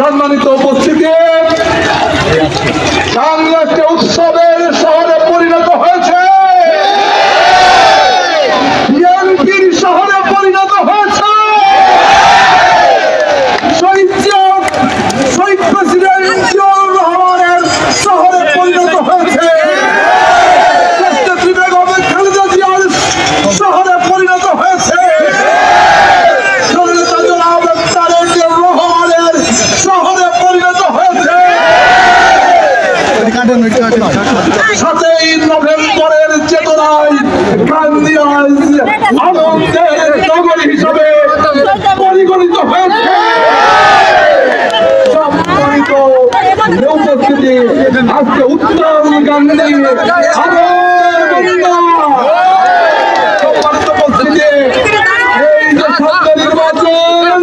সম্মানিত উপস্থিতি। নভেম্বরের চেতনায় গান্ধী আজ হিসাবে পরিগণিত আজকে উত্তম গান্ধী। উপস্থিতি এই নির্বাচন